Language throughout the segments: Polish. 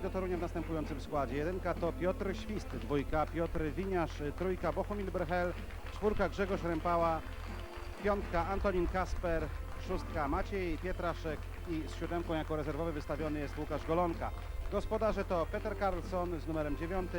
do Torunia w następującym składzie. Jedynka to Piotr Świst, dwójka Piotr Winiarz, trójka Bohumil Brechel, czwórka Grzegorz Rępała, piątka Antonin Kasper, szóstka Maciej Pietraszek i z siódemką jako rezerwowy wystawiony jest Łukasz Golonka. Gospodarze to Peter Karlsson z numerem 9,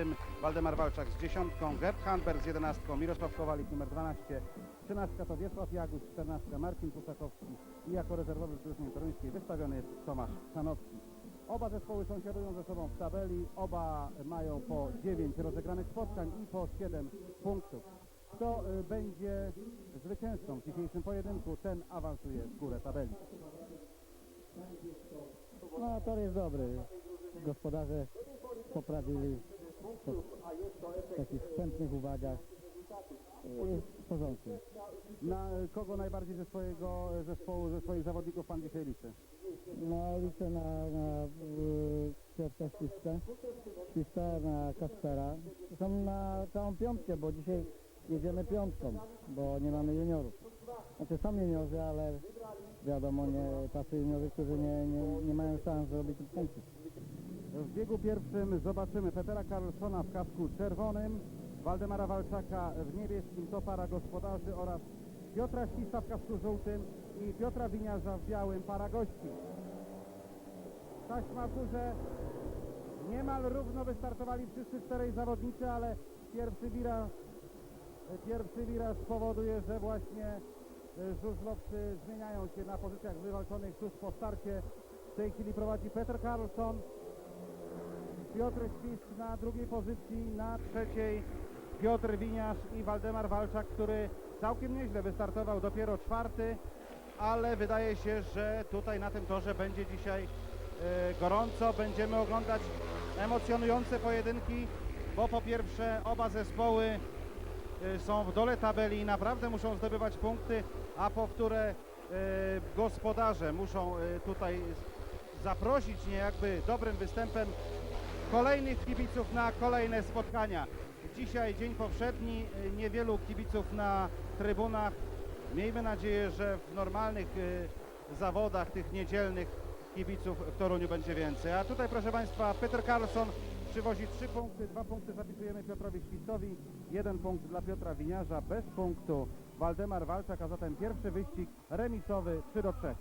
Waldemar Walczak z dziesiątką, Gerd Handberg z 11, Mirosław Kowalik numer 12, 13 to Wiesław Jaguś, 14 Marcin Kusakowski i jako rezerwowy w drużynie toruńskiej wystawiony jest Tomasz Sanowski. Oba zespoły sąsiadują ze sobą w tabeli, oba mają po 9 rozegranych spotkań i po 7 punktów. Kto y, będzie zwycięzcą w dzisiejszym pojedynku, ten awansuje w górę tabeli. No tor jest dobry. Gospodarze poprawili w takich wstępnych uwagach. W porządku. Na kogo najbardziej ze swojego y, zespołu, ze swoich zawodników pan dzisiaj liczy? No liczę na, na y, Piotra Śwista, Śwista, na Kaspera. Zresztą na całą piątkę, bo dzisiaj jedziemy piątką, bo nie mamy juniorów. Znaczy są juniorzy, ale wiadomo, nie tacy juniorzy, którzy nie, nie, nie mają szans zrobić punktów. W biegu pierwszym zobaczymy Petera Karlssona w kasku czerwonym, Waldemara Walczaka w niebieskim, to para gospodarzy oraz Piotra Śwista w kasku żółtym i Piotra Winiarza w białym, para gości. Taśma w górze. Niemal równo wystartowali wszyscy czterej zawodnicy, ale pierwszy wiraż, pierwszy wiraż spowoduje, że właśnie żużlowcy zmieniają się na pozycjach wywalczonych tuż po starcie. W tej chwili prowadzi Peter Karlsson, Piotr Świst na drugiej pozycji, na trzeciej Piotr Winiarz i Waldemar Walczak, który całkiem nieźle wystartował, dopiero czwarty, ale wydaje się, że tutaj na tym torze będzie dzisiaj e, gorąco. Będziemy oglądać emocjonujące pojedynki, bo po pierwsze oba zespoły e, są w dole tabeli i naprawdę muszą zdobywać punkty, a po wtóre gospodarze muszą e, tutaj zaprosić niejakby dobrym występem kolejnych kibiców na kolejne spotkania. Dzisiaj dzień powszedni, y, niewielu kibiców na trybunach. Miejmy nadzieję, że w normalnych y, zawodach, tych niedzielnych kibiców w Toruniu będzie więcej. A tutaj proszę Państwa, Peter Karlsson przywozi trzy punkty, dwa punkty zapisujemy Piotrowi Świstowi, jeden punkt dla Piotra Winiarza, bez punktu Waldemar Walczak, a zatem pierwszy wyścig remisowy 3 do 3.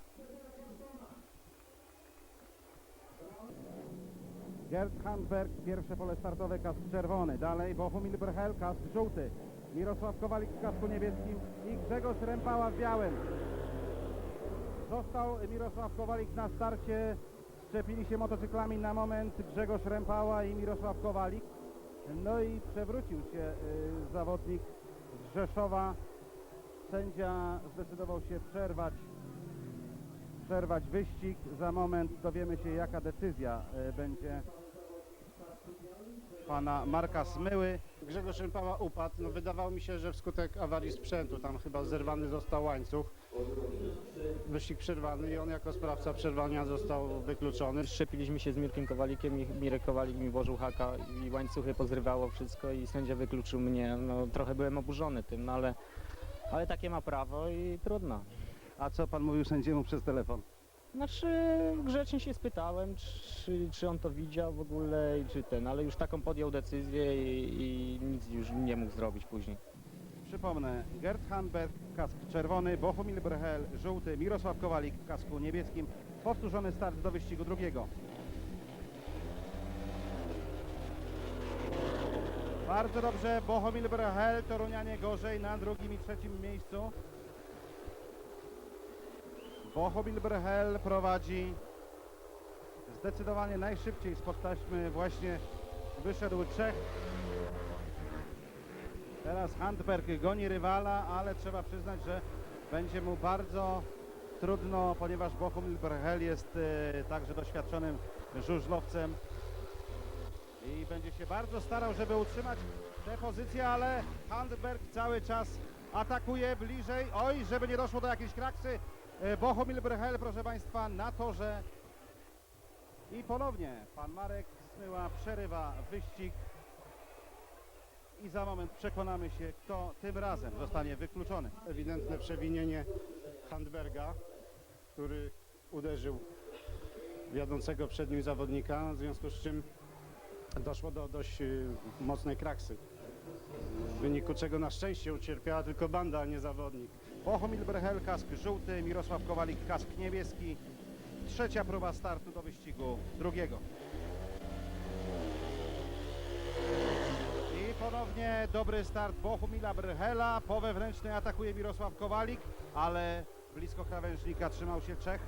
Gerd Handberg, pierwsze pole startowe, kask czerwony. Dalej Bohumil Brchel, kask żółty. Mirosław Kowalik w kasku niebieskim i Grzegorz Rępała w białym. Został Mirosław Kowalik na starcie. Szczepili się motocyklami na moment Grzegorz Rępała i Mirosław Kowalik. No i przewrócił się y, zawodnik z Rzeszowa. Sędzia zdecydował się przerwać przerwać wyścig. Za moment dowiemy się jaka decyzja e, będzie pana Marka Smyły. Grzegorz Rępała upadł. No, wydawało mi się, że wskutek awarii sprzętu tam chyba zerwany został łańcuch. Wyścig przerwany i on jako sprawca przerwania został wykluczony. Szczepiliśmy się z Mirkiem Kowalikiem i Mirek Kowalik mi włożył haka i łańcuchy pozrywało wszystko i sędzia wykluczył mnie. No, trochę byłem oburzony tym, no, ale, ale takie ma prawo i trudno. A co pan mówił sędziemu przez telefon? Znaczy grzecznie się spytałem, czy, czy on to widział w ogóle i czy ten, ale już taką podjął decyzję i, i nic już nie mógł zrobić później. Przypomnę, Gerd Handberg, kask czerwony, Bohumil Brechel, żółty, Mirosław Kowalik kasku niebieskim. Powtórzony start do wyścigu drugiego. Bardzo dobrze, Bohumil Brechel, Torunianie gorzej na drugim i trzecim miejscu. Bohumil Brechel prowadzi zdecydowanie najszybciej spod taśmy. Właśnie wyszedł Czech. Teraz Handberg goni rywala, ale trzeba przyznać, że będzie mu bardzo trudno, ponieważ Bohumil Brechel jest e, także doświadczonym żużlowcem i będzie się bardzo starał, żeby utrzymać tę pozycję, ale Handberg cały czas atakuje bliżej. Oj, żeby nie doszło do jakiejś kraksy. E, Bohumil Brechel, proszę Państwa, na torze. I ponownie pan Marek Smyła przerywa wyścig. I za moment przekonamy się, kto tym razem zostanie wykluczony. Ewidentne przewinienie Handberga, który uderzył wiodącego przed nim zawodnika, w związku z czym doszło do dość y, mocnej kraksy. W wyniku czego na szczęście ucierpiała tylko banda, a nie zawodnik. Bohumil Brechel, kask żółty, Mirosław Kowalik, kask niebieski. Trzecia próba startu do wyścigu drugiego. I ponownie dobry start Bohumila Brechela. Po wewnętrznej atakuje Mirosław Kowalik, ale blisko krawężnika trzymał się Czech.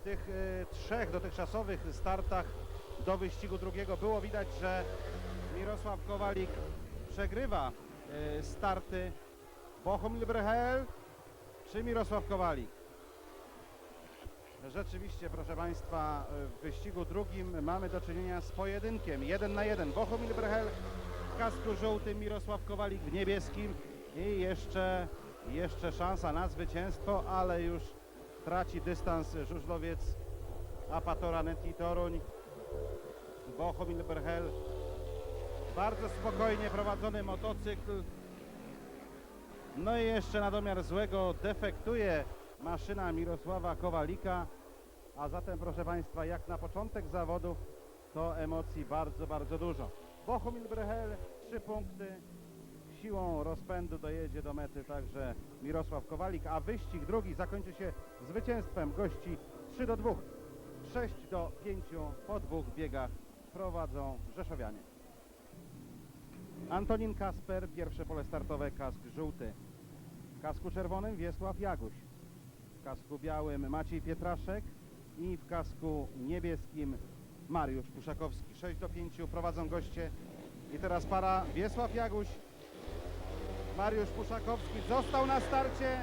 W tych e, trzech dotychczasowych startach do wyścigu drugiego było widać, że Mirosław Kowalik przegrywa e, starty Bohumil Brechel czy Mirosław Kowalik? Rzeczywiście, proszę Państwa, w wyścigu drugim mamy do czynienia z pojedynkiem. Jeden na jeden. Bohumil Brechel w kasku żółtym, Mirosław Kowalik w niebieskim i jeszcze, jeszcze szansa na zwycięstwo, ale już traci dystans żużlowiec Apatora Neti Toruń. Brechel bardzo spokojnie prowadzony motocykl no i jeszcze na domiar złego defektuje maszyna Mirosława Kowalika. A zatem, proszę Państwa, jak na początek zawodów, to emocji bardzo, bardzo dużo. Bohumil Brechel, trzy punkty. Siłą rozpędu dojedzie do mety także Mirosław Kowalik, a wyścig drugi zakończy się zwycięstwem gości 3 do 2. 6 do 5 po dwóch biegach prowadzą Rzeszowianie. Antonin Kasper, pierwsze pole startowe, kask żółty. W kasku czerwonym Wiesław Jaguś. W kasku białym Maciej Pietraszek i w kasku niebieskim Mariusz Puszakowski. 6 do 5 prowadzą goście. I teraz para Wiesław Jaguś, Mariusz Puszakowski został na starcie.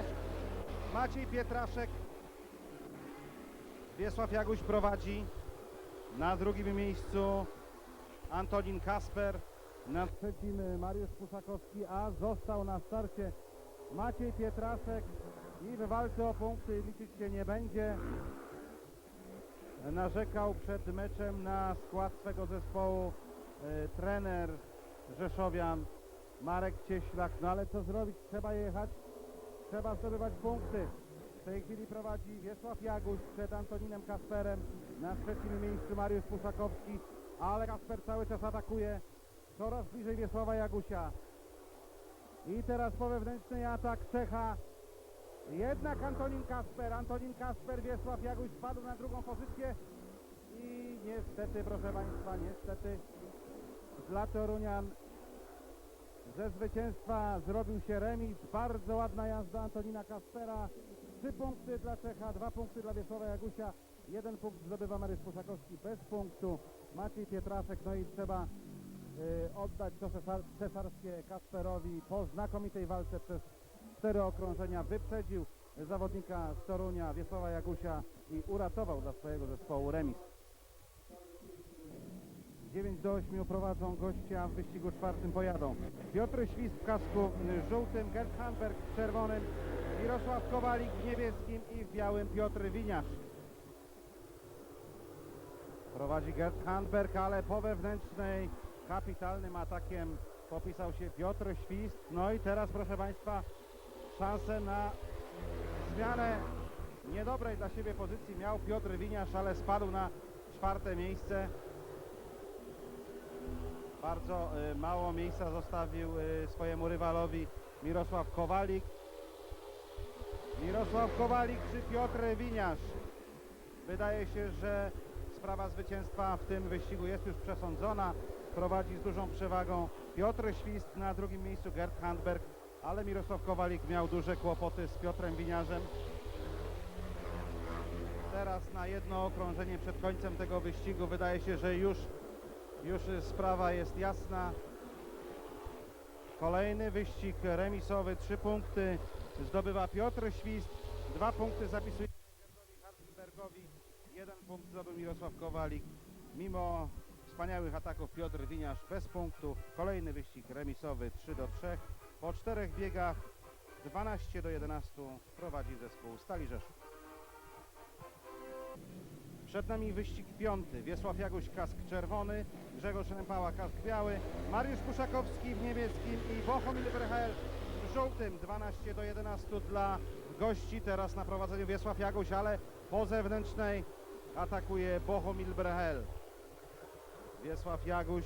Maciej Pietraszek. Wiesław Jaguś prowadzi. Na drugim miejscu Antonin Kasper. Na trzecim Mariusz Puszakowski, a został na starcie Maciej Pietraszek i w walce o punkty liczyć się nie będzie. Narzekał przed meczem na skład swego zespołu e, trener Rzeszowian Marek Cieślak. No ale co zrobić? Trzeba jechać, trzeba zdobywać punkty. W tej chwili prowadzi Wiesław Jaguś przed Antoninem Kasperem. Na trzecim miejscu Mariusz Puszakowski, ale Kasper cały czas atakuje. Coraz bliżej Wiesława Jagusia. I teraz po wewnętrznej atak Czecha. Jednak Antonin Kasper. Antonin Kasper, Wiesław Jaguś spadł na drugą pozycję. I niestety, proszę Państwa, niestety dla Torunian ze zwycięstwa zrobił się remis. Bardzo ładna jazda Antonina Kaspera. Trzy punkty dla Czecha, dwa punkty dla Wiesława Jagusia. Jeden punkt zdobywa Mariusz Puszakowski bez punktu. Maciej Pietraszek, no i trzeba oddać to cesar- cesarskie Kasperowi po znakomitej walce przez cztery okrążenia. Wyprzedził zawodnika z Torunia, Wiesława Jagusia i uratował dla swojego zespołu remis. 9 do 8 prowadzą goście, a w wyścigu czwartym pojadą. Piotr Świst w kasku y, żółtym, Gerd Hamberg w czerwonym, Mirosław Kowalik w niebieskim i w białym Piotr Winiarz. Prowadzi Gerd Handberg, ale po wewnętrznej kapitalnym atakiem popisał się Piotr Świst. No i teraz, proszę Państwa, szansę na zmianę niedobrej dla siebie pozycji miał Piotr Winiarz, ale spadł na czwarte miejsce. Bardzo y, mało miejsca zostawił y, swojemu rywalowi Mirosław Kowalik. Mirosław Kowalik czy Piotr Winiarz? Wydaje się, że sprawa zwycięstwa w tym wyścigu jest już przesądzona. Prowadzi z dużą przewagą Piotr Świst, na drugim miejscu Gerd Handberg, ale Mirosław Kowalik miał duże kłopoty z Piotrem Winiarzem. Teraz na jedno okrążenie przed końcem tego wyścigu wydaje się, że już, już sprawa jest jasna. Kolejny wyścig remisowy, trzy punkty zdobywa Piotr Świst, dwa punkty zapisuje Gerdowi Hartbergowi, jeden punkt zdobył Mirosław Kowalik. Mimo wspaniałych ataków Piotr Winiarz bez punktów. Kolejny wyścig remisowy 3 do 3. Po czterech biegach 12 do 11 prowadzi zespół Stali Rzeszów. Przed nami wyścig piąty. Wiesław Jaguś kask czerwony, Grzegorz Rępała kask biały, Mariusz Puszakowski w niebieskim i Bohomil Brechel w żółtym. 12 do 11 dla gości. Teraz na prowadzeniu Wiesław Jaguś, ale po zewnętrznej atakuje Bohumil Brehel. Wiesław Jaguś.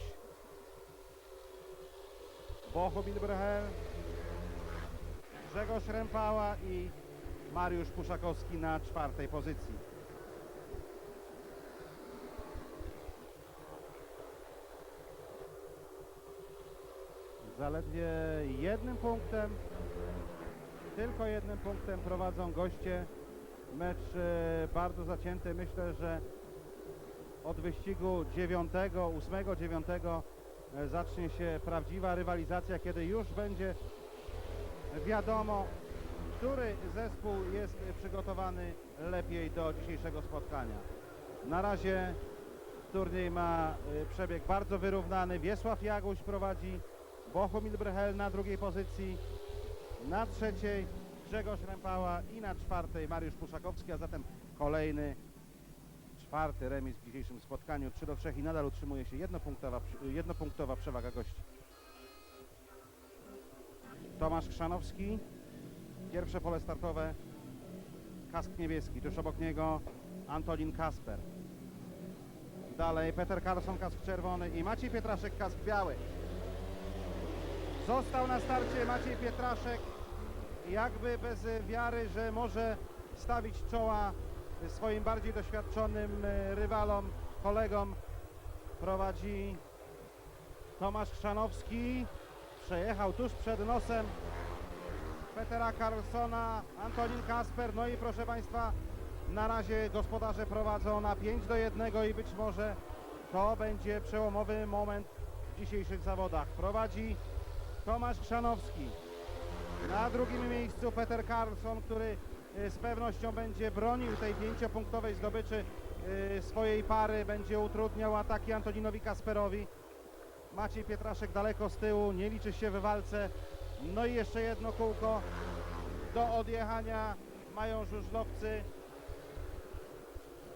Bohumil Brehel. Grzegorz Rempała i Mariusz Puszakowski na czwartej pozycji. Zaledwie jednym punktem, tylko jednym punktem prowadzą goście. Mecz e, bardzo zacięty. Myślę, że od wyścigu 9, 8, 9 e, zacznie się prawdziwa rywalizacja, kiedy już będzie wiadomo, który zespół jest przygotowany lepiej do dzisiejszego spotkania. Na razie turniej ma y, przebieg bardzo wyrównany. Wiesław Jaguś prowadzi, Bohumil Brechel na drugiej pozycji, na trzeciej Grzegorz Rempała i na czwartej Mariusz Puszakowski, a zatem kolejny czwarty remis w dzisiejszym spotkaniu 3 do 3 i nadal utrzymuje się jednopunktowa, jednopunktowa przewaga gości. Tomasz Krzanowski, pierwsze pole startowe, kask niebieski, tuż obok niego Antonin Kasper. Dalej Peter Carlson, kask czerwony i Maciej Pietraszek, kask biały. Został na starcie Maciej Pietraszek, jakby bez wiary, że może stawić czoła swoim bardziej doświadczonym e, rywalom, kolegom. Prowadzi Tomasz Chrzanowski, przejechał tuż przed nosem Petera Carlsona, Antonin Kasper, no i proszę Państwa, na razie gospodarze prowadzą na 5 do 1 i być może to będzie przełomowy moment w dzisiejszych zawodach. Prowadzi Tomasz Chrzanowski. Na drugim miejscu Peter Carlson, który z pewnością będzie bronił tej pięciopunktowej zdobyczy y, swojej pary, będzie utrudniał ataki Antoninowi Kasperowi. Maciej Pietraszek daleko z tyłu, nie liczy się w walce. No i jeszcze jedno kółko do odjechania mają żużlowcy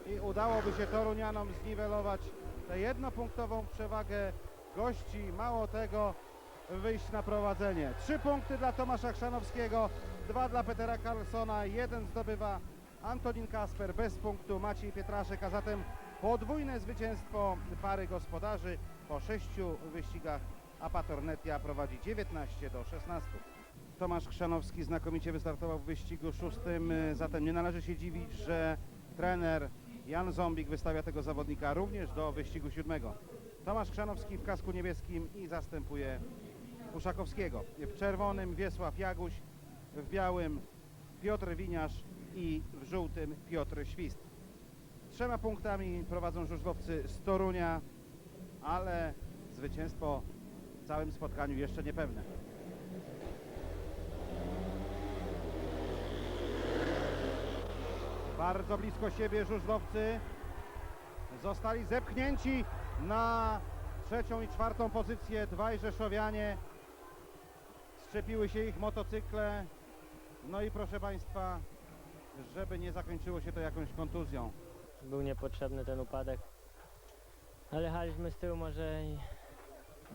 i udałoby się Torunianom zniwelować tę jednopunktową przewagę gości. Mało tego, wyjść na prowadzenie. Trzy punkty dla Tomasza Chrzanowskiego, dwa dla Petera Carlsona, jeden zdobywa Antonin Kasper bez punktu, Maciej Pietraszek, a zatem podwójne zwycięstwo pary gospodarzy po sześciu wyścigach Apator Netia prowadzi 19 do 16. Tomasz Chrzanowski znakomicie wystartował w wyścigu szóstym, zatem nie należy się dziwić, że trener Jan Zombik wystawia tego zawodnika również do wyścigu siódmego. Tomasz Chrzanowski w kasku niebieskim i zastępuje Uszakowskiego. W czerwonym Wiesław Jaguś, w białym Piotr Winiarz i w żółtym Piotr Świst. Trzema punktami prowadzą żużlowcy z Torunia, ale zwycięstwo w całym spotkaniu jeszcze niepewne. Bardzo blisko siebie żużlowcy zostali zepchnięci na trzecią i czwartą pozycję dwaj Rzeszowianie. Szczepiły się ich motocykle. No i proszę Państwa, żeby nie zakończyło się to jakąś kontuzją. Był niepotrzebny ten upadek. Ale jechaliśmy z tyłu może i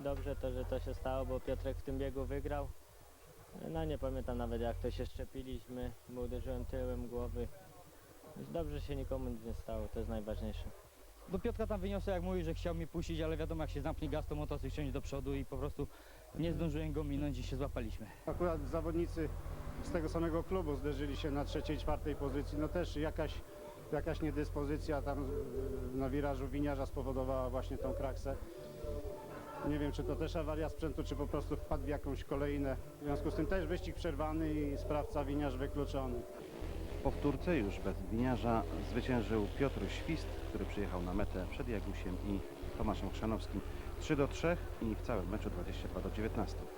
dobrze to, że to się stało, bo Piotrek w tym biegu wygrał. No nie pamiętam nawet jak to się szczepiliśmy, bo uderzyłem tyłem głowy. Dobrze się nikomu nic nie stało, to jest najważniejsze. Do Piotra tam wyniosę, jak mówi, że chciał mnie puścić, ale wiadomo, jak się zamknie gaz, to motocykl ciągnie do przodu i po prostu nie zdążyłem go minąć i się złapaliśmy. Akurat zawodnicy z tego samego klubu zderzyli się na trzeciej, czwartej pozycji. No też jakaś, jakaś niedyspozycja tam y, na wirażu winiarza spowodowała właśnie tą kraksę. Nie wiem, czy to też awaria sprzętu, czy po prostu wpadł w jakąś kolejnę. W związku z tym też wyścig przerwany i sprawca winiarz wykluczony. W powtórce już bez winiarza zwyciężył Piotr Świst, który przyjechał na metę przed Jagusiem i Tomaszem Chrzanowskim 3 do 3 i w całym meczu 22 do 19.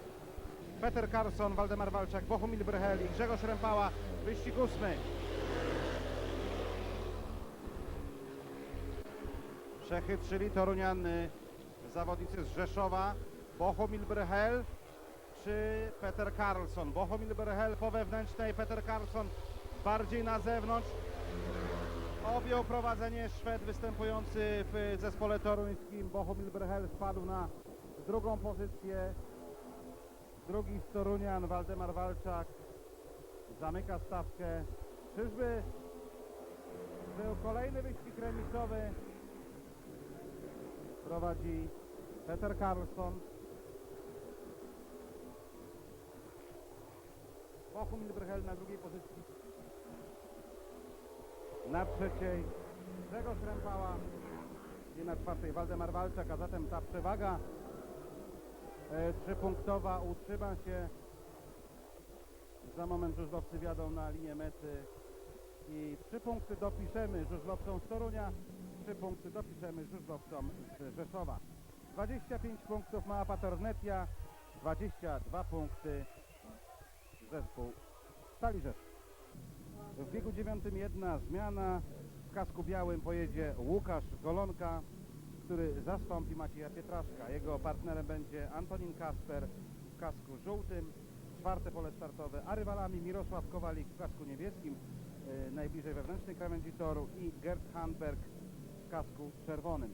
Peter Carlson, Waldemar Walczak, Bohumil Brechel i Grzegorz Rempała. Wyścig ósmy. Przechytrzyli Toruniany zawodnicy z Rzeszowa. Bohumil czy Peter Carlson. Bohumil Brechel po wewnętrznej, Peter Carlson bardziej na zewnątrz. Objął prowadzenie Szwed występujący w zespole toruńskim. Bohumil Brechel spadł na drugą pozycję. Drugi z Torunian, Waldemar Walczak, zamyka stawkę. Czyżby Był kolejny wyścig remisowy. Prowadzi Peter Carlson. Bochum Milbrechel na drugiej pozycji. Na trzeciej Grzegorz Rempała i na czwartej Waldemar Walczak, a zatem ta przewaga trzypunktowa utrzyma się. Za moment żużlowcy wjadą na linię mety i trzy punkty dopiszemy żużlowcom z Torunia, trzy punkty dopiszemy żużlowcom z Rzeszowa. 25 punktów ma Paternetia, 22 punkty zespół Stali Rzeszów. W biegu dziewiątym jedna zmiana. W kasku białym pojedzie Łukasz Golonka, który zastąpi Macieja Pietraszka. Jego partnerem będzie Antonin Kasper w kasku żółtym. Czwarte pole startowe, a rywalami Mirosław Kowalik w kasku niebieskim, e, najbliżej wewnętrznej krawędzi toru i Gerd Handberg w kasku czerwonym.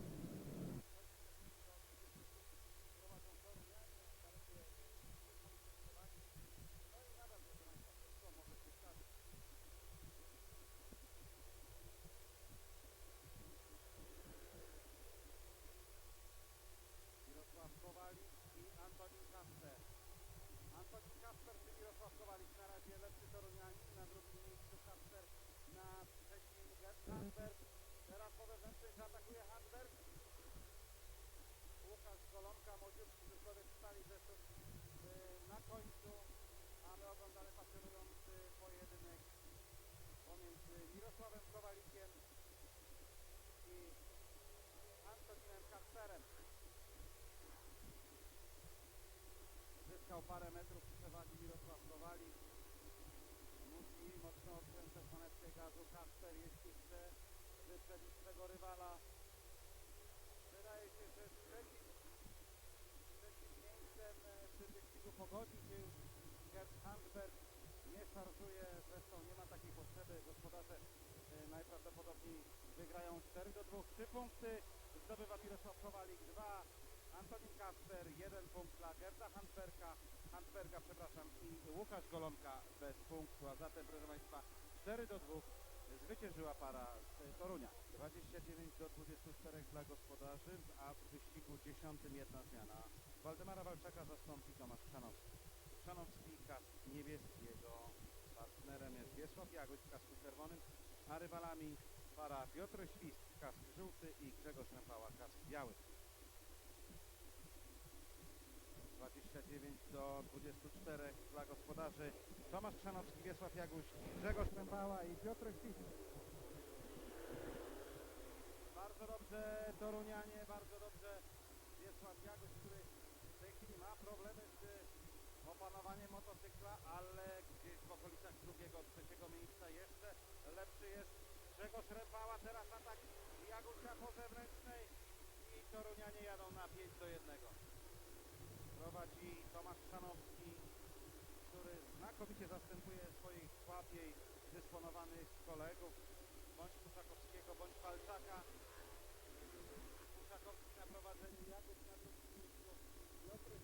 Mirosław Kowalik i Antonin Kasper. Antonin Kasper czy Mirosław Kowalik? Na razie lepszy Torunianin, na drugim miejscu Kasper, na trzecim Gerd Handberg. Teraz po wewnętrznej zaatakuje Handberg. Łukasz Golonka, młodziutki żużlowiec Stali Rzeszów yy, na końcu, a my oglądamy pasjonujący pojedynek pomiędzy Mirosławem Kowalikiem i Antoninem Kasperem. Zyskał parę metrów przewagi Mirosław Kowalik. Musi mocno odkręcać manetkę gazu Kasper, jeśli chce wyprzedzić swego rywala. Wydaje się, że z trzecim, trzecim miejscem e, tym wyścigu pogodzi się już Gerd Handberg. Nie szarżuje, zresztą nie ma takiej potrzeby. Gospodarze najprawdopodobniej wygrają 4 do 2. 3 punkty zdobywa Mirosław Kowalik, 2 Antonin Kasper, jeden punkt dla Gerda Handberga, Handberga, przepraszam, i Łukasz Golonka bez punktu, a zatem, proszę Państwa, 4 do 2 zwyciężyła para z Torunia. 29 do 24 dla gospodarzy, a w wyścigu 10 jedna zmiana. Waldemara Walczaka zastąpi Tomasz Chrzanowski. Chrzanowski, kask niebieski, jego partnerem jest Wiesław Jagoś w kasku czerwonym, a rywalami para Piotr Świst, kask żółty i Grzegorz Rępała, kask biały. 29 do 24 dla gospodarzy. Tomasz Chrzanowski, Wiesław Jaguś, Grzegorz Pępała i Piotr Świst. Bardzo dobrze Torunianie, bardzo dobrze Wiesław Jaguś, który w tej chwili ma problemy z opanowaniem motocykla, ale gdzieś w okolicach drugiego, trzeciego miejsca jeszcze lepszy jest Grzegorz Rępała. Teraz atak Jagusia po zewnętrznej i Torunianie jadą na 5 do 1 prowadzi Tomasz Szanowski, który znakomicie zastępuje swoich słabiej dysponowanych kolegów, bądź Kuszakowskiego, bądź Walczaka. Kuszakowski na prowadzeniu, Jakuś na drugim miejscu,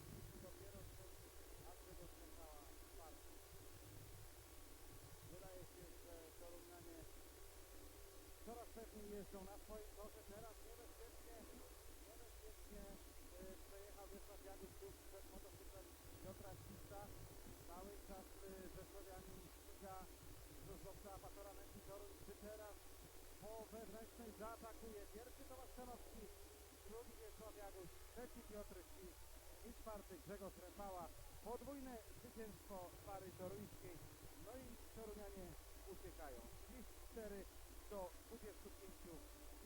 Świstu dopiero trzeci, a Grzegorz Rękała czwarty. Wydaje się, że Torunianie coraz pewniej jeżdżą na swoim torze, teraz niebezpiecznie, niebezpiecznie e, przejechał Wiesław Jaguś tuż przed motocyklem Piotra Śwista. Cały czas e, Rzeszowianin ściga żużlowca Apatora Nędzitoru, czy teraz po wewnętrznej zaatakuje pierwszy Tomasz Stanowski, drugi Wiesław Jaguś, trzeci Piotr Świst i czwarty Grzegorz Rępała. Podwójne zwycięstwo pary toruńskiej. No i Torunianie uciekają. 34 do 25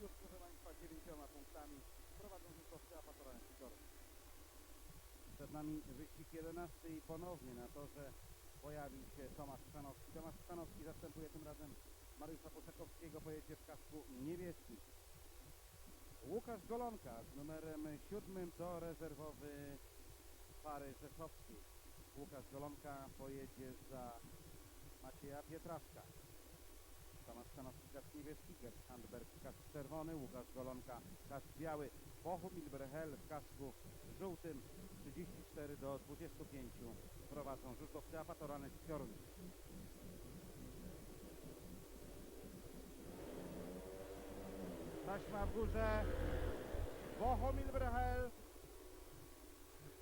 już proszę Państwa dziewięcioma punktami prowadzą żużlowcy Apatora Nędzitoru. Przed nami wyścig 11 i ponownie na torze pojawił się Tomasz Chrzanowski. Tomasz Chrzanowski zastępuje tym razem Mariusza Poszakowskiego, pojedzie w kasku niebieskim. Łukasz Golonka z numerem siódmym to rezerwowy pary rzeszowskiej. Łukasz Golonka pojedzie za Macieja Pietraszka. Tomasz Stanowski, kask niebieski, Gerd Handberg, kask czerwony, Łukasz Golonka, kask biały, Bochum Milbrechel w kasku żółtym, 34 do 25 prowadzą żużlowcy Apatoranek z Piorun. Taśma w górze. Bohomil Brechel.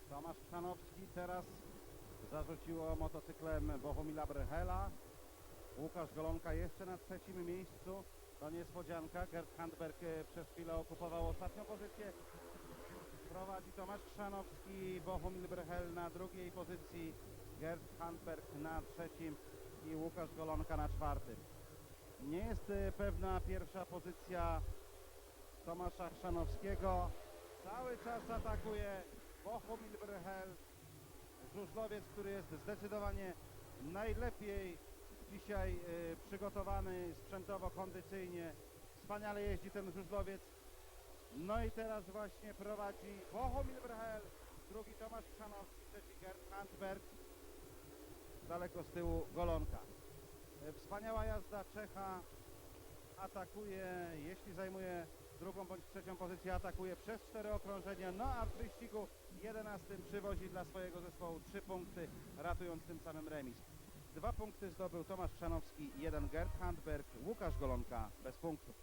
Tomasz Chrzanowski teraz zarzuciło motocyklem Bohomila Brechela. Łukasz Golonka jeszcze na trzecim miejscu. To niespodzianka. Gerd Handberg e, przez chwilę okupował ostatnią pozycję. Prowadzi Tomasz Chrzanowski, Bohumil Brechel na drugiej pozycji, Gerd Handberg na trzecim i Łukasz Golonka na czwartym. Nie jest e, pewna pierwsza pozycja Tomasza Chrzanowskiego. Cały czas atakuje Bohumil Brechel, żużlowiec, który jest zdecydowanie najlepiej dzisiaj e, przygotowany sprzętowo, kondycyjnie. Wspaniale jeździ ten żużlowiec. No i teraz właśnie prowadzi Bohumil Brechel, drugi Tomasz Chrzanowski, trzeci Gerd Handberg, daleko z tyłu Golonka. E, Wspaniała jazda Czecha, atakuje, jeśli zajmuje drugą bądź trzecią pozycję, atakuje przez cztery okrążenia, no a w wyścigu 11 przywozi dla swojego zespołu trzy punkty, ratując tym samym remis. Dwa punkty zdobył Tomasz Chrzanowski, jeden Gerd Handberg, Łukasz Golonka bez punktów.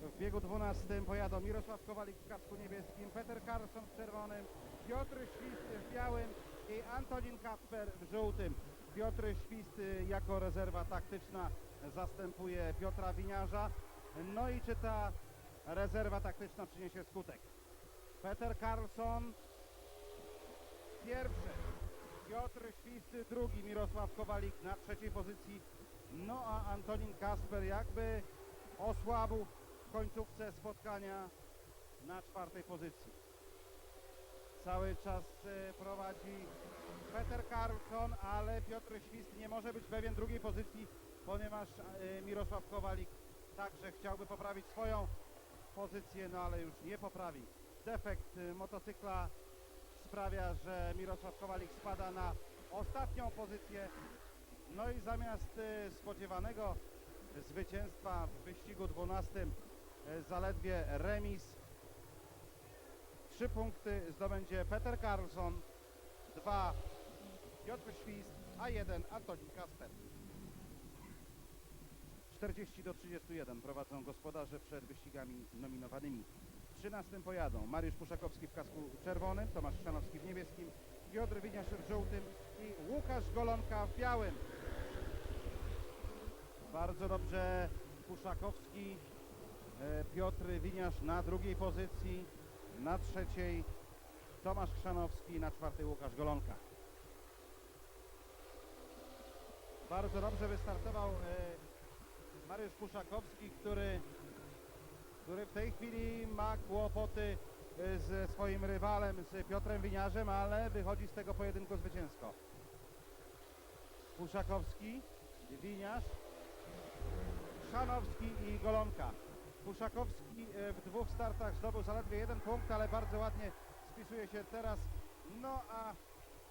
W biegu 12 pojadą Mirosław Kowalik w kasku niebieskim, Peter Carlson w czerwonym, Piotr Świst w białym i Antonin Kasper w żółtym. Piotr Świst jako rezerwa taktyczna zastępuje Piotra Winiarza. No i czy ta rezerwa taktyczna przyniesie skutek? Peter Carlson pierwszy, Piotr Świst drugi, Mirosław Kowalik na trzeciej pozycji. No a Antonin Kasper jakby osłabł w końcówce spotkania na czwartej pozycji. Cały czas e, prowadzi Peter Carlson, ale Piotr Świst nie może być pewien drugiej pozycji, ponieważ e, Mirosław Kowalik także chciałby poprawić swoją pozycję, no ale już nie poprawi. Defekt e, motocykla sprawia, że Mirosław Kowalik spada na ostatnią pozycję. No i zamiast e, spodziewanego zwycięstwa w wyścigu 12 e, zaledwie remis. Trzy punkty zdobędzie Peter Carlson, dwa Piotr Świst, a jeden Antonin Kasper. 40 do 31 prowadzą gospodarze przed wyścigami nominowanymi. W 13 pojadą Mariusz Puszakowski w kasku czerwonym, Tomasz Chrzanowski w niebieskim, Piotr Winiarz w żółtym i Łukasz Golonka w białym. Bardzo dobrze Puszakowski, e, Piotr Winiarz na drugiej pozycji, na trzeciej Tomasz Chrzanowski, na czwartej Łukasz Golonka. Bardzo dobrze wystartował e, Mariusz Puszakowski, który, który w tej chwili ma kłopoty e, ze swoim rywalem, z Piotrem Winiarzem, ale wychodzi z tego pojedynku zwycięsko. Puszakowski, Winiarz, Szanowski i Golonka. Puszakowski e, w dwóch startach zdobył zaledwie jeden punkt, ale bardzo ładnie spisuje się teraz. No a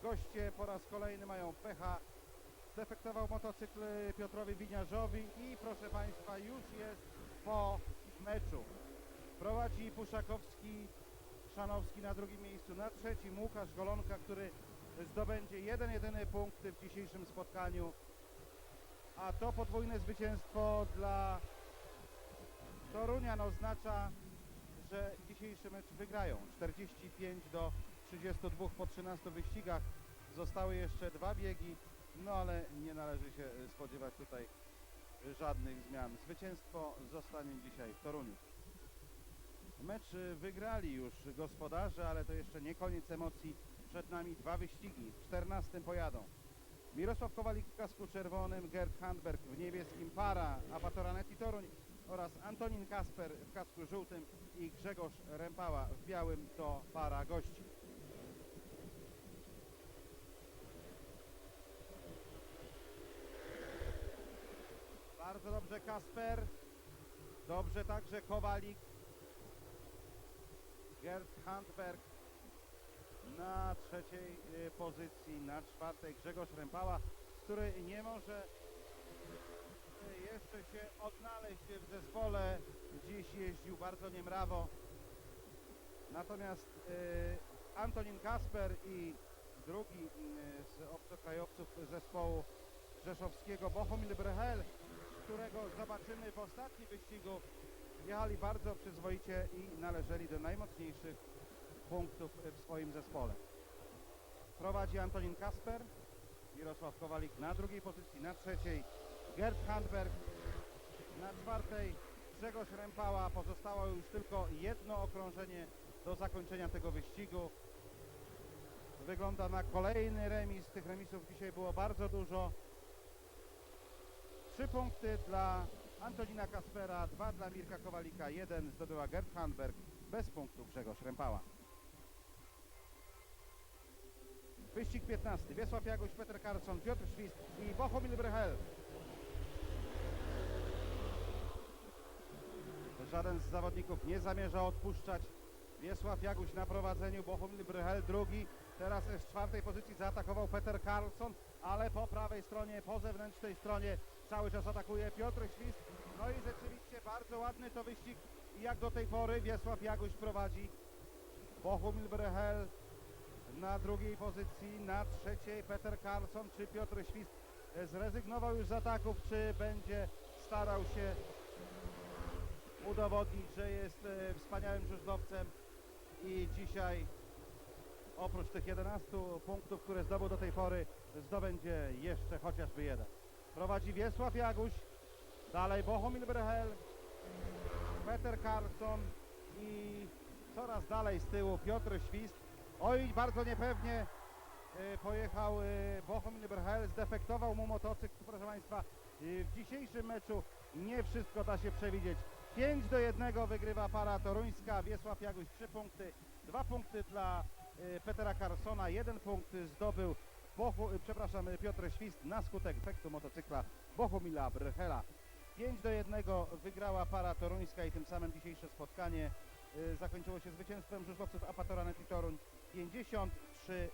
goście po raz kolejny mają pecha. Zdefektował motocykl Piotrowi Winiarzowi i proszę Państwa już jest po meczu. Prowadzi Puszakowski, Szanowski na drugim miejscu, na trzecim Łukasz Golonka, który zdobędzie jeden jedyny punkt w dzisiejszym spotkaniu a to podwójne zwycięstwo dla Torunian oznacza, że dzisiejszy mecz wygrają. 45 do 32 po 13 wyścigach. Zostały jeszcze dwa biegi, no ale nie należy się spodziewać tutaj żadnych zmian. Zwycięstwo zostanie dzisiaj w Toruniu. Mecz wygrali już gospodarze, ale to jeszcze nie koniec emocji. Przed nami dwa wyścigi. W 14 pojadą Mirosław Kowalik w kasku czerwonym, Gerd Handberg w niebieskim, para Apatoranetti Toruń oraz Antonin Kasper w kasku żółtym i Grzegorz Rempała w białym to para gości. Bardzo dobrze Kasper, dobrze także Kowalik, Gerd Handberg na trzeciej y, pozycji, na czwartej Grzegorz Rempała, który nie może y, jeszcze się odnaleźć w zespole. Dziś jeździł bardzo niemrawo. Natomiast y, Antonin Kasper i drugi z obcokrajowców zespołu rzeszowskiego Bohumil Brechel, którego zobaczymy w ostatnim wyścigu jechali bardzo przyzwoicie i należeli do najmocniejszych punktów w swoim zespole. Prowadzi Antonin Kasper, Mirosław Kowalik na drugiej pozycji, na trzeciej Gerd Handberg, na czwartej Grzegorz Rempała. Pozostało już tylko jedno okrążenie do zakończenia tego wyścigu. Wygląda na kolejny remis. Tych remisów dzisiaj było bardzo dużo. Trzy punkty dla Antonina Kaspera, dwa dla Mirka Kowalika, jeden zdobyła Gerd Handberg, bez punktu Grzegorz Rempała. Wyścig 15. Wiesław Jagoś, Peter Karlsson, Piotr Świst i Bohumil Brechel. Żaden z zawodników nie zamierza odpuszczać. Wiesław Jaguś na prowadzeniu, Bohumil Brechel drugi. Teraz z czwartej pozycji zaatakował Peter Karlsson, ale po prawej stronie, po zewnętrznej stronie cały czas atakuje Piotr Świst. No i rzeczywiście bardzo ładny to wyścig. I jak do tej pory Wiesław Jaguś prowadzi. Bohumil Brechel na drugiej pozycji, na trzeciej Peter Karlsson czy Piotr Świst zrezygnował już z ataków, czy będzie starał się udowodnić, że jest e, wspaniałym żużlowcem i dzisiaj oprócz tych 11 punktów, które zdobył do tej pory, zdobędzie jeszcze chociażby jeden. Prowadzi Wiesław Jaguś, dalej Bohumil Brechel, Peter Karlsson i coraz dalej z tyłu Piotr Świst. Oj, bardzo niepewnie e, pojechał e, Bohumil Brechel, zdefektował mu motocykl, proszę Państwa. e, W dzisiejszym meczu nie wszystko da się przewidzieć. 5 do 1 wygrywa para toruńska, Wiesław Jaguś 3 punkty, 2 punkty dla Petera Carsona, 1 punkt zdobył Bochu, e, przepraszam, e, Piotr Świst na skutek efektu motocykla Bohumila Brechela. 5 do 1 wygrała para toruńska i tym samym dzisiejsze spotkanie e, zakończyło się zwycięstwem żużlowców Apatora Neti Toruń 53